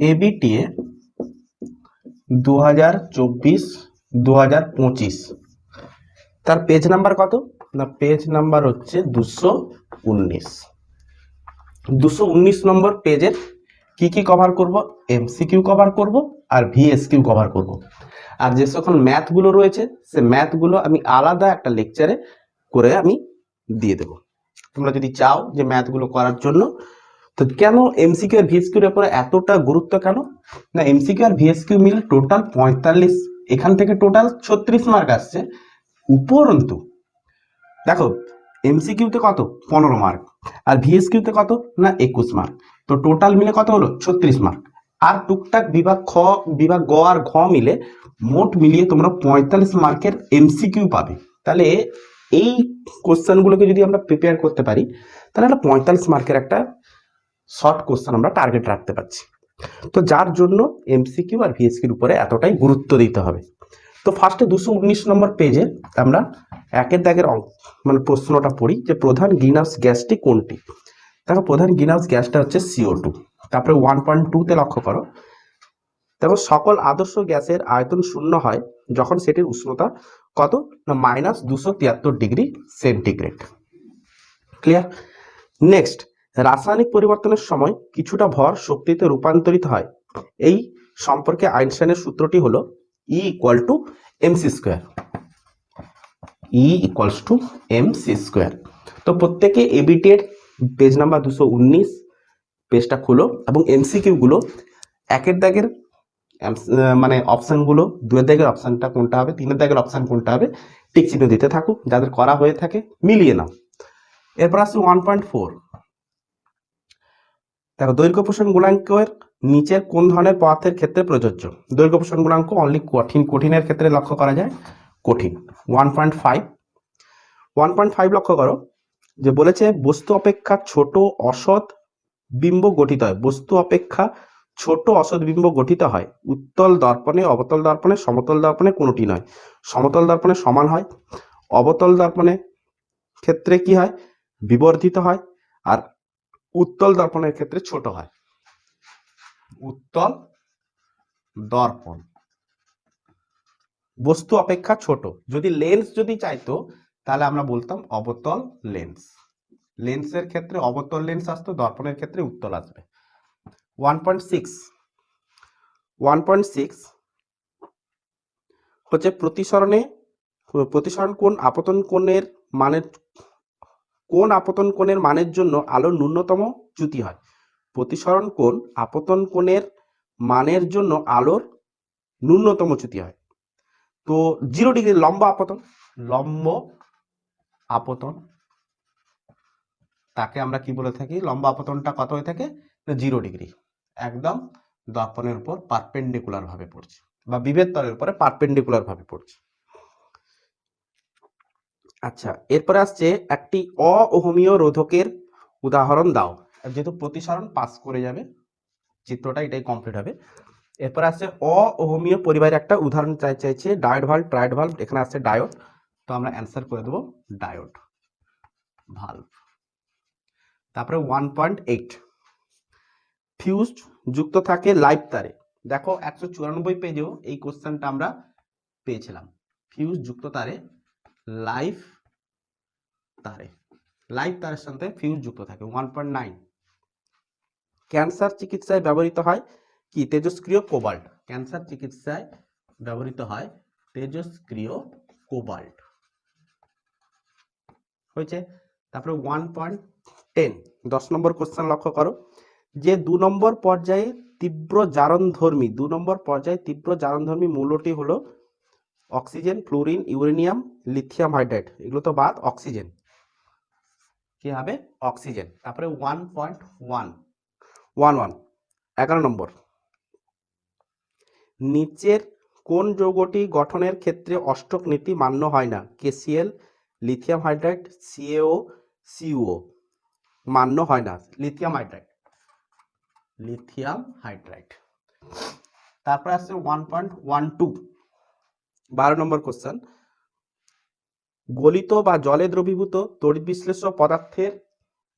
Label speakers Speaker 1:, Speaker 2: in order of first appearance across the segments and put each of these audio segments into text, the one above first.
Speaker 1: ABTA দু হাজার চব্বিশ দু হাজার পঁচিশ। তার পেজ নাম্বার কত? না পেজ নাম্বার হচ্ছে দুশো উনিশ। দুশো উনিশ নম্বর পেজের কি কি কভার করব? এমসিকিউ কভার করব আর ভিএসকিউ কভার করব। আর যে সকল ম্যাথগুলো রয়েছে, সে ম্যাথগুলো আমি আলাদা একটা লেকচারে করে আমি দিয়ে দেব। তোমরা যদি চাও যে ম্যাথগুলো করার জন্য তো কেন এমসিকিউ আর ভিএসকিউর উপরে এতটা গুরুত্ব কেন? না এমসিকিউ আর ভিএসকিউ মিলে টোটাল পঁয়তাল্লিশ, এখান থেকে টোটাল ছত্রিশ মার্ক আসছে। উপরন্তু, দেখো এমসিকিউতে কত? পনেরো মার্ক আর ভিএসকিউতে কত? না, একুশ মার্ক তো টোটাল মিলে কত হলো? ছত্রিশ মার্ক আর টুকটাক বিভাগ খ, বিভাগ গ আর ঘ মিলে মোট মিলিয়ে তোমরা পঁয়তাল্লিশ মার্কের এমসিকিউ পাবে। তাহলে এই কোশ্চেনগুলোকে যদি আমরা প্রিপেয়ার করতে পারি, তাহলে একটা পঁয়তাল্লিশ মার্কের একটা শর্ট কোশ্চেন আমরা টার্গেট রাখতে পারছি। তো যার জন্য এমসিকিউ আর ভিএসকিউর উপরে এতটাই গুরুত্ব দিতে হবে। তো ফার্স্টে দুশো উনিশ নম্বর পেজে আমরা একের দাগের অঙ্ক মানে প্রশ্নটা পড়ি যে প্রধান গ্রিনহাউস গ্যাসটি কোনটি? দেখো প্রধান গ্রিনহাউস গ্যাসটা হচ্ছে সিও টু তারপরে ওয়ান পয়েন্ট টুতে লক্ষ্য করো। দেখো সকল আদর্শ গ্যাসের আয়তন শূন্য হয় যখন সেটির উষ্ণতা কত? না মাইনাস দুশো তিয়াত্তর ডিগ্রি সেন্টিগ্রেড ক্লিয়ার নেক্সট রাসায়নিক পরিবর্তনের সময় কিছুটা ভর শক্তিতে রূপান্তরিত হয়। এই সম্পর্কে আইনস্টাইনের সূত্রটি হলো E equal to M C square E equals to M C square তো প্রত্যেকে এবিটের পেজ নাম্বার দুশো উনিশ পেজটা খুলো এবং এমসিকিউগুলো একের দাগের মানে অপশানগুলো দুয়ের দাগের অপশানটা কোনটা হবে, তিনের দাগের অপশান কোনটা হবে, টিক চিহ্ন দিতে থাকুক, যাদের করা হয়ে থাকে, মিলিয়ে নাও। এরপর আসছে ওয়ান পয়েন্ট ফোর দেখো, দৈর্ঘ্য পোষণ গুণাঙ্কের নিচের কোন ধরনের পদার্থের ক্ষেত্রে প্রযোজ্য? দৈর্ঘ্য পোষণ গুণাঙ্ক অনলি কঠিন, কঠিনের ক্ষেত্রে লক্ষ্য করা যায়, কঠিন। One point five one point five লক্ষ্য করো, যে বলেছে, বস্তু অপেক্ষা ছোট অসৎ বিম্ব গঠিত হয়। বস্তু অপেক্ষা ছোট অসৎ বিম্ব গঠিত হয়। উত্তল দর্পণে, অবতল দর্পণে, সমতল দর্পণে কোনোটি নয়। সমতল দর্পণে সমান হয়, অবতল দর্পণে ক্ষেত্রে কি হয়? বিবর্ধিত হয়। আর উত্তল দর্পণের ক্ষেত্রে ছোট হয়। উত্তল দর্পণ। বস্তু অপেক্ষা ছোট। যদি লেন্স যদি চাইতো, তাহলে আমরা বলতাম অবতল লেন্স লেন্সের ক্ষেত্রে অবতল লেন্স আসতো, দর্পণের ক্ষেত্রে উত্তল আসবে। One point six one point six হচ্ছে প্রতিসরণে, প্রতিসরণ কোণ, আপতন কোণের মানের কোন আপতন কোণের মানের জন্য আলোর ন্যূনতম চ্যুতি হয়? প্রতিসরণ কোণ আপতন কোণের মানের জন্য আলোর ন্যূনতম চ্যুতি হয়। তো জিরো ডিগ্রি লম্ব আপতন লম্ব আপতন, তাকে আমরা কি বলে থাকি? লম্ব আপতনটা কত হয়ে থাকে? Zero degree. একদম দর্পণের উপর পারপেন্ডিকুলার ভাবে পড়ছে বা বিভেদ তলের উপরে পারপেন্ডিকুলার ভাবে পড়ছে। আচ্ছা এরপরে আসছে একটি অহমীয় রোধকের উদাহরণ দাও। যেহেতু প্রতিসরণ পাস করে যাবে, চিত্রটা এটাই কমপ্লিট হবে। এরপরে আসছে অহমীয় পরিবারের একটা উদাহরণ চাই, চাইছে ডায়োড ভাল্ব ট্রায়োড ভাল্ব এখানে আসছে ডায়োড। তো আমরা অ্যান্সার করে দেবো ডায়োড ভাল্ব তারপরে ওয়ান পয়েন্ট এইট ফিউজ যুক্ত থাকে লাইভ তারে। দেখো একশো চুরানব্বই পেজেও এই কোশ্চেনটা আমরা পেয়েছিলাম। ফিউজ যুক্ত তারে লাইভ তারে। লাইফ তারের সাথে ফিউজ যুক্ত থাকে। ওয়ান পয়েন্ট নাইন ক্যান্সার চিকিৎসায় ব্যবহৃত হয় কি? তেজস্ক্রিয় কোবাল্ট। ক্যান্সার চিকিৎসায় ব্যবহৃত হয় তেজস্ক্রিয় কোবাল্ট। হয়েছে? তারপরে ওয়ান পয়েন্ট টেন দশ নম্বর কোশ্চেন লক্ষ্য করো। যে দু নম্বর পর্যায়ে তীব্র জারণধর্মী, দু নম্বর পর্যায়ে তীব্র জারণধর্মী মূলটি হলো oxygen fluorine uranium, lithium hydride, এগুলো তো বাদ, অক্সিজেন। কি হবে? অক্সিজেন। তারপরে one point one one one এগারো নম্বর। নিচের কোন যৌগটি গঠনের ক্ষেত্রে অষ্টক নীতি মান্য হয় না? KCL lithium hydride CaO CuO মান্য হয় না। Lithium hydride. Lithium hydride. তারপরে আসছে ওয়ান পয়েন্ট ওয়ান টু বারো নম্বর কোশ্চেন গলিত বা জলে দ্রবীভূত তড়িৎ বিশ্লেষ্য পদার্থের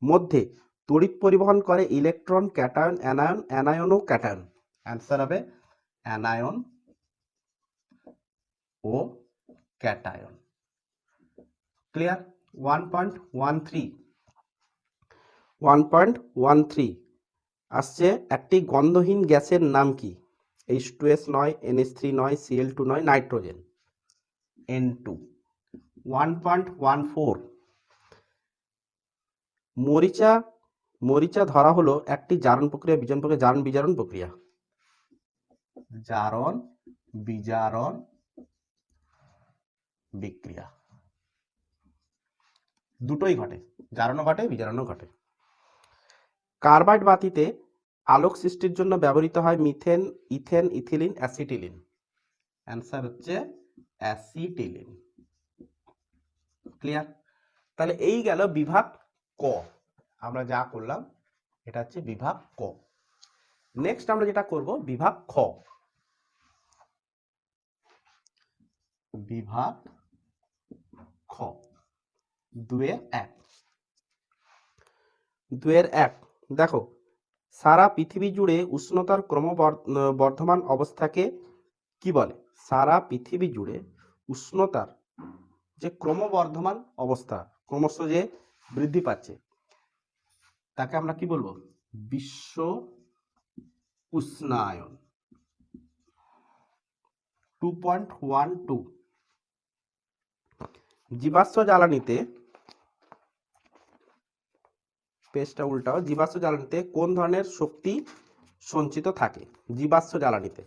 Speaker 1: মধ্যে তড়িৎ পরিবহন করে ইলেকট্রন ক্যাটায়ন অ্যানায়ন অ্যানায়ন ও ক্যাটায়ন অ্যান্সার হবে অ্যানায়ন ও cation clear one point one three one point one three আসছে একটি গন্ধহীন গ্যাসের নাম কি? এইচ টু এস নয় এনএস থ্রি নয় সিএল টু নয় nitrogen. N two one point one four মরিচা মরিচা ধরা হলো একটি জারণ প্রক্রিয়া বিজারণ প্রক্রিয়া জারণ বিজারণ প্রক্রিয়া। জারণ বিজারণ বিক্রিয়া। দুটোই ঘটে। জারণও ঘটে বিজারণও ঘটে। কার্বাইড বাতিতে আলোক সৃষ্টির জন্য ব্যবহৃত হয় methane, ethane, ethylene, acetylene. Answer হচ্ছে অ্যাসিটিলিন। ক্লিয়ার তাহলে এই গেল বিভাগ ক। আমরা যা করলাম, এটা হচ্ছে বিভাগ ক। নেক্সট আমরা যেটা করব, বিভাগ খ। বিভাগ খ। দুয়ের এক। দুয়ের এক। দেখো সারা পৃথিবী জুড়ে উষ্ণতার ক্রমবর্ধমান অবস্থাকে কি বলে? সারা পৃথিবী জুড়ে উষ্ণতার যে ক্রমবর্ধমান অবস্থা, ক্রমশ যে বৃদ্ধি পাচ্ছে, তাকে আমরা কি বলব? বিশ্ব উষ্ণায়ন। টু পয়েন্ট ওয়ান টু জীবাশ্ম জ্বালানিতে পেজটা উল্টাও। জীবাশ্ম জ্বালানিতে কোন ধরনের শক্তি সঞ্চিত থাকে? জীবাশ্ম জ্বালানিতে।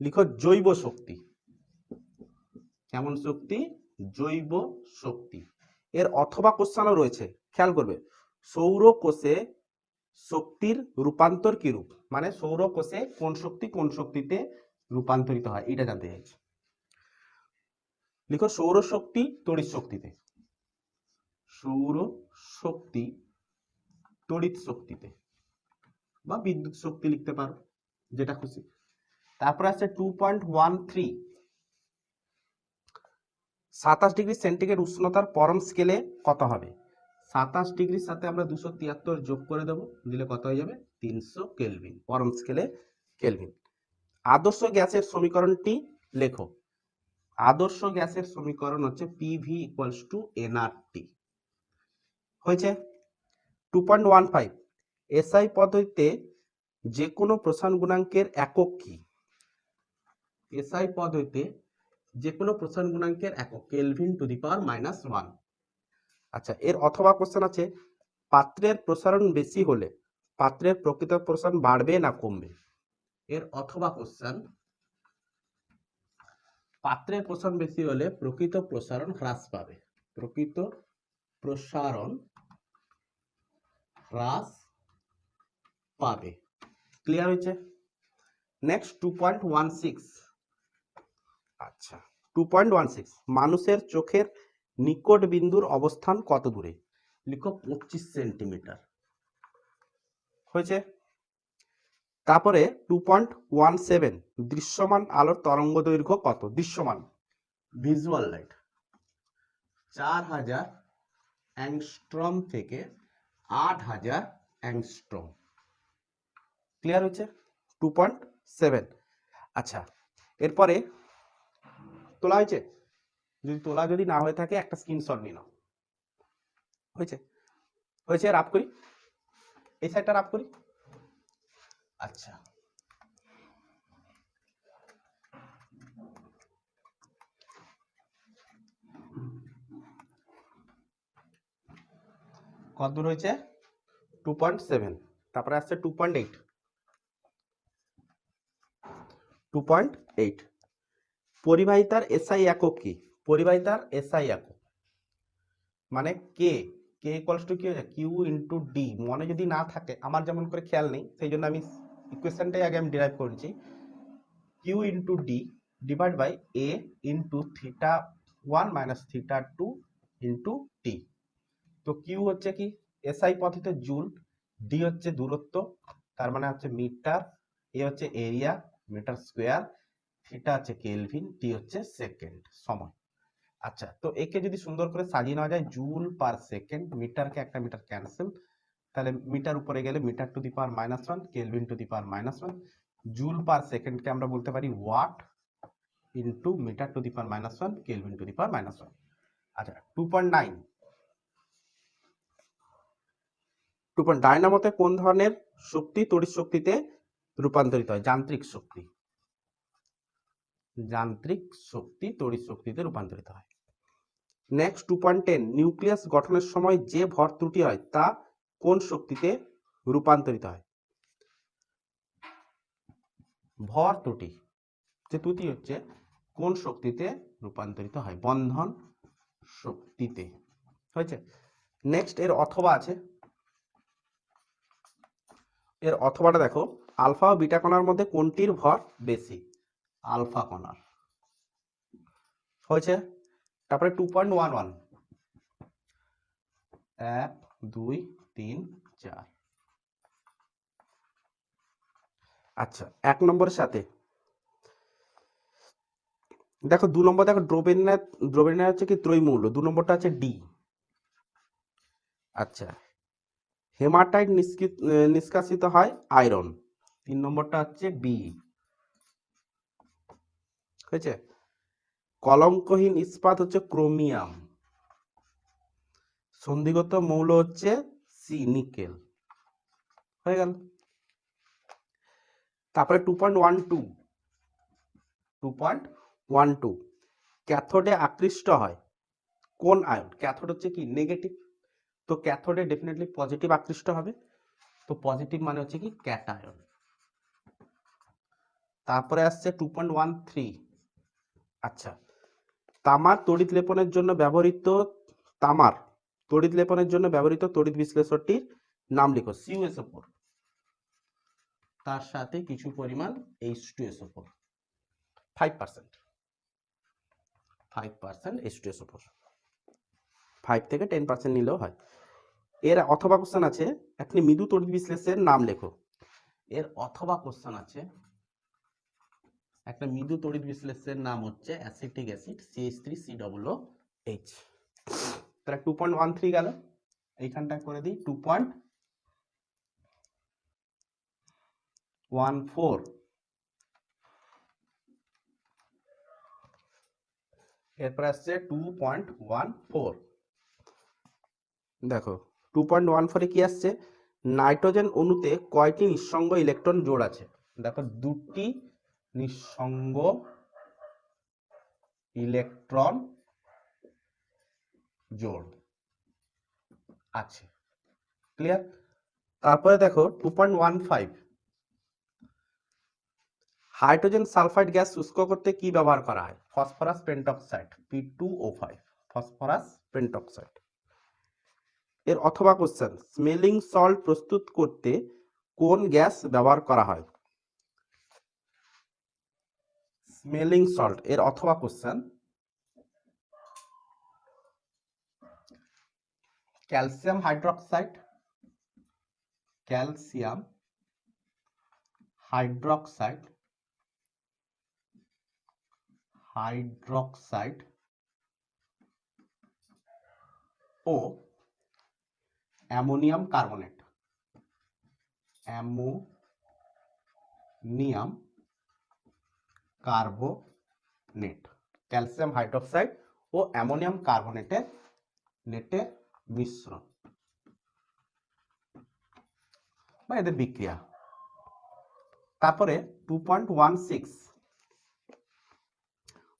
Speaker 1: লিখো জৈব শক্তি। কেমন শক্তি? জৈব শক্তি। এর অথবা কোশ্চানও রয়েছে। খেয়াল করবে। সৌর কোষে শক্তির রূপান্তর কি রূপ? মানে সৌর কোষে কোন শক্তি কোন শক্তিতে রূপান্তরিত হয়? এটা জানতে চাইছি। লিখো সৌর শক্তি তড়িৎ শক্তিতে। সৌর শক্তি তড়িৎ শক্তিতে বা বিদ্যুৎ শক্তি লিখতে পারো, যেটা খুশি। তারপরে আছে টু পয়েন্ট ওয়ান থ্রি সাতাশ ডিগ্রি সেন্টিগ্রেড উষ্ণতার পরম স্কেলে কত হবে? সাতাশ ডিগ্রির সাথে আমরা দুশো তিয়াত্তর যোগ করে দেবো, দিলে কত হয়ে যাবে? তিনশো কেলভিন, পরম স্কেলে কেলভিন। আদর্শ গ্যাসের সমীকরণটি লেখো। আদর্শ গ্যাসের সমীকরণ হচ্ছে পিভি ইকুয়ালস টু এনআরটি হয়েছে? Two point one five SI পদ্ধতিতে যে কোনো প্রসারণ গুণাঙ্কের একক কি? এসআই পদ্ধতিতে যে কোনো প্রসারণ গুণাঙ্কের একক kelvin to the power minus one আচ্ছা এর অথবা কোশ্চেন আছে, পাত্রের প্রসারণ বেশি হলে পাত্রের প্রকৃত প্রসারণ বাড়বে না কমবে? এর অথবা কোশ্চেন পাত্রের প্রসারণ বেশি হলে প্রকৃত প্রসারণ হ্রাস পাবে। প্রকৃত প্রসারণ হ্রাস পাবে। ক্লিয়ার হয়েছে? Next two point one six আচ্ছা টু পয়েন্ট ওয়ান সিক্স মানুষের চোখের নিকট বিন্দুর অবস্থান কত দূরে? লিখো পঁচিশ সেন্টিমিটার। হয়েছে? তারপরে টু পয়েন্ট ওয়ান সেভেন দৃশ্যমান আলোর তরঙ্গ দৈর্ঘ্য কত? দৃশ্যমান। ভিজুয়াল লাইট চার হাজার অ্যাংস্ট্রম থেকে আট হাজার অ্যাংস্ট্রম। ক্লিয়ার হচ্ছে টু পয়েন্ট সেভেন আচ্ছা এরপরে তোলা হয়েছে? যদি তোলা যদি না হয়ে থাকে, একটা স্ক্রিনশট নিয়ে নাও। হয়েছে? হয়েছে, রাফ করি? এই সাইডটা রাফ করি? আচ্ছা। কত হয়েছে? টু পয়েন্ট সেভেন তারপরে আসছে two point eight two point eight পরিবাহিতার SI একক কি? পরিবাহিতার এসআই একক। মানে কে কে ইকুয়ালস টু কি হয়েছে? কিউ ইন্টু ডি মনে যদি না থাকে, আমার যেমন করে খেয়াল নেই, সেই জন্য আমি ইকুয়েশনটাই আগে আমি ডিরাইভ করেছি Q into D divide by A into theta one minus theta two into T তো কিউ হচ্ছে কি? এসআই পদ্ধতিতে জুল ডি হচ্ছে দূরত্ব, তার মানে হচ্ছে মিটার এ হচ্ছে এরিয়া, মিটার স্কোয়ার, থিটা হচ্ছে কেলভিন টি হচ্ছে সেকেন্ড, সময়। আচ্ছা তো একে যদি সুন্দর করে সাজিয়ে নেওয়া যায়, জুল পার সেকেন্ড, মিটারকে একটা মিটার ক্যান্সেল, তাহলে মিটার উপরে গেলে metre to the power minus one, kelvin to the power minus one, joule per সেকেন্ডকে আমরা বলতে পারি watt into metre to the power minus one, kelvin to the power minus one. আচ্ছা two point nine two ডায়নামোতে কোন ধরনের শক্তি, তড়িৎ শক্তিতে রূপান্তরিত হয়? যান্ত্রিক শক্তি। যান্ত্রিক শক্তি, তড়িৎ শক্তিতে রূপান্তরিত হয়। Next two point ten, nucleus গঠনের সময় যে ভর ত্রুটি হয়, তা কোন শক্তিতে রূপান্তরিত হয়? ভর ত্রুটি, যে ত্রুটি হচ্ছে, কোন শক্তিতে রূপান্তরিত হয়? বন্ধন শক্তিতে। হয়েছে? নেক্সট এর অথবা আছে। এর অথবাটা দেখো, আলফা ও বিটা কণার মধ্যে কোনটির ভর বেশি? আলফা কণার। হয়েছে? তারপরে টু পয়েন্ট ওয়ান ওয়ান এক, দুই, তিন, চার। আচ্ছা এক নম্বরের সাথে। দেখো, দু নম্বর, দেখো, দ্রবেনিয়া দ্রবেনিয়া হচ্ছে কি ত্রৈমূল্য দু নম্বরটা আছে ডি। আচ্ছা হেমাটাইট নিষ্কাশিত হয় আয়রন। তিন নম্বরটা হচ্ছে বি হয়েছে? কলঙ্কহীন ইস্পাত হচ্ছে ক্রোমিয়াম। সন্ধিগত মৌল হচ্ছে সি নিকেল। হয়ে গেল। তারপরে two point one two two point one two ক্যাথোডে আকৃষ্ট হয়। কোন আয়ন? ক্যাথোড হচ্ছে কি? নেগেটিভ তো ক্যাথোডে ডেফিনেটলি পজিটিভ আকৃষ্ট হবে। তো পজিটিভ মানে হচ্ছে কি? ক্যাটায়ন তারপরে আসছে টু পয়েন্ট ওয়ান থ্রি আচ্ছা। তামার তড়িৎ লেপনের জন্য ব্যবহৃত তামার তড়িৎ লেপনের জন্য ব্যবহৃত তড়িৎ বিশ্লেষণটির নাম লিখো। সিউএসও ফোর তার সাথে কিছু পরিমাণ H two SO four five percent five percent H two SO four five থেকে টেন পার্সেন্ট নিলেও হয়। এর অথবা কোশ্চেন আছে আপনি মৃদু তড়িৎ বিশ্লেষের নাম লেখো। এর অথবা কোশ্চেন আছে, একটা মৃদু তড়িৎ বিশ্লেষণের নাম হচ্ছে acetic acid CH three C double H তাহলে টু পয়েন্ট ওয়ান থ্রি গেল। এইখানটা করে দিই টু পয়েন্ট ওয়ান ফোর এরপর আসছে টু পয়েন্ট ওয়ান ফোর দেখো টু পয়েন্ট ওয়ান ফোরে কি আসছে? নাইট্রোজেন অণুতে কয়টি নিঃসঙ্গ ইলেকট্রন জোড় আছে? দেখো, দুটি নিঃসঙ্গ ইলেকট্রন জোড় আছে। ক্লিয়ার তারপরে দেখো two point one five hydrogen sulphide gas শুষ্ক করতে কি ব্যবহার করা হয়? Phosphorus pentoxide P two O five phosphorus pentoxide. এর অথবা কোশ্চেন স্মেলিং সল্ট প্রস্তুত করতে কোন গ্যাস ব্যবহার করা হয়? স্মেলিং সল্ট এর অথবা question calcium hydroxide calcium hydroxide hydroxide ও ammonium carbonate. Ammonium carbonate. Calcium hydroxide ও অ্যামোনিয়াম কার্বনেটের নেটের মিশ্রণ। বা এদের বিক্রিয়া। তারপরে টু পয়েন্ট ওয়ান সিক্স।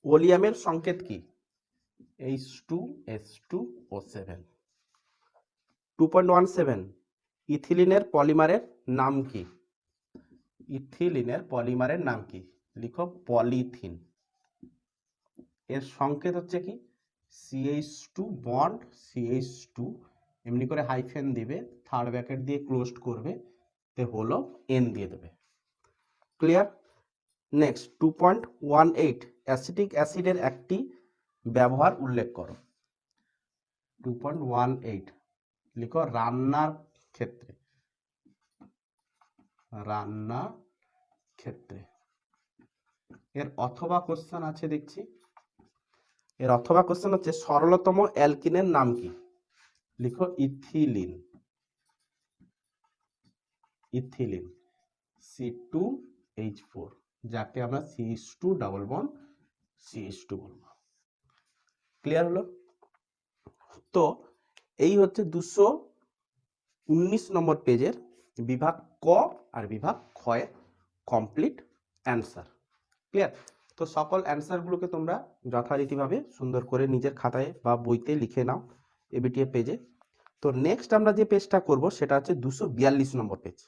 Speaker 1: ওলিয়ামের সংকেত কি? H two S two O seven. Two point one seven ইথিলিনের পলিমারের নাম কি? ইথিলিনের পলিমারের নাম কি? লিখো পলিথিন। এর সংকেত হচ্ছে কি? CH two bond CH two এমনি করে হাইফেন দিবে থার্ড ব্র্যাকেট দিয়ে ক্লোজড করবে, তে হলো এন দিয়ে দেবে। Clear next two point one eight acetic অ্যাসিডের একটি ব্যবহার উল্লেখ করো। টু পয়েন্ট ওয়ান এইট লিখো রান্নার ক্ষেত্রে। রান্না ক্ষেত্রে। এর অথবা কোশ্চেন আছে দেখছি। এর অথবা কোশ্চেন হচ্ছে সরলতম অ্যালকিনের নাম কি? লিখো ethylene. Ethylene. C two H four যাকে আমরা CH two double bond CH two বলব। ক্লিয়ার হলো? তো এই হচ্ছে দুশো উনিশ নম্বর পেজের বিভাগ ক আর বিভাগ ক্ষয়ের কমপ্লিট অ্যান্সার ক্লিয়ার তো সকল অ্যান্সারগুলোকে তোমরা যথারীতিভাবে সুন্দর করে নিজের খাতায় বা বইতে লিখে নাও এবিটিএ পেজে তো নেক্সট আমরা যে পেজটা করব সেটা হচ্ছে দুশো বিয়াল্লিশ নম্বর পেজ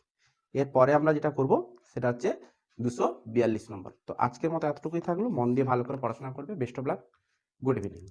Speaker 1: এরপরে আমরা যেটা করব সেটা হচ্ছে দুশো বিয়াল্লিশ নম্বর। তো আজকের মতো এতটুকুই থাকল। মন দিয়ে ভালো করে পড়াশোনা করবে। Best of luck good evening